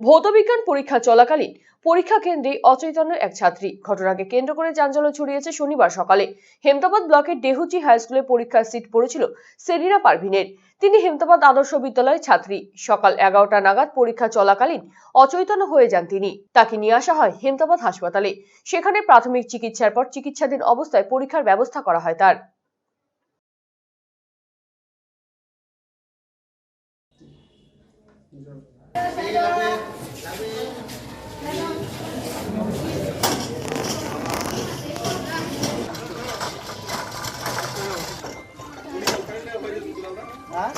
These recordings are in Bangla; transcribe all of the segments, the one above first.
ভৌতবিজ্ঞান পরীক্ষা চলাকালীন পরীক্ষা কেন্দ্রে অচৈতন্য এক ছাত্রী ঘটনাকে কেন্দ্র করে চাঞ্চল্য ছড়িয়েছে শনিবার সকালে। হেমতাবাদ ব্লকের ডেহুচি হাই স্কুলে পরীক্ষার সিট পড়েছিল সেরিনা পারভিনের। তিনি হেমতাবাদ আদর্শ বিদ্যালয়ের ছাত্রী। সকাল এগারোটা নাগাদ পরীক্ষা চলাকালীন অচৈতন্য হয়ে যান তিনি। তাকে নিয়ে আসা হয় হেমতাবাদ হাসপাতালে। সেখানে প্রাথমিক চিকিৎসার পর চিকিৎসাধীন অবস্থায় পরীক্ষার ব্যবস্থা করা হয় তার। Ah?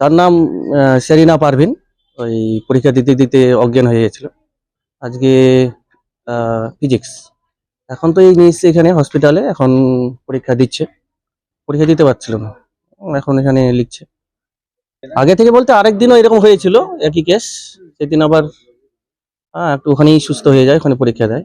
তার নাম সেরিনা পারভিন। ওই পরীক্ষা দিতে দিতে অজ্ঞান হয়ে গেছিল। আজকে ফিজিক্স। এখন তো এই নিয়ে এখানে হসপিটালে এখন পরীক্ষা দিচ্ছে। পরীক্ষা দিতে পারছিল না। এখন এখানে লিখছে। আগে থেকে বলতে আরেকদিনও এরকম হয়েছিল, একই কেস সেদিন আবার হ্যাঁ একটু ওখানেই সুস্থ হয়ে যায়, ওখানে পরীক্ষা দেয়।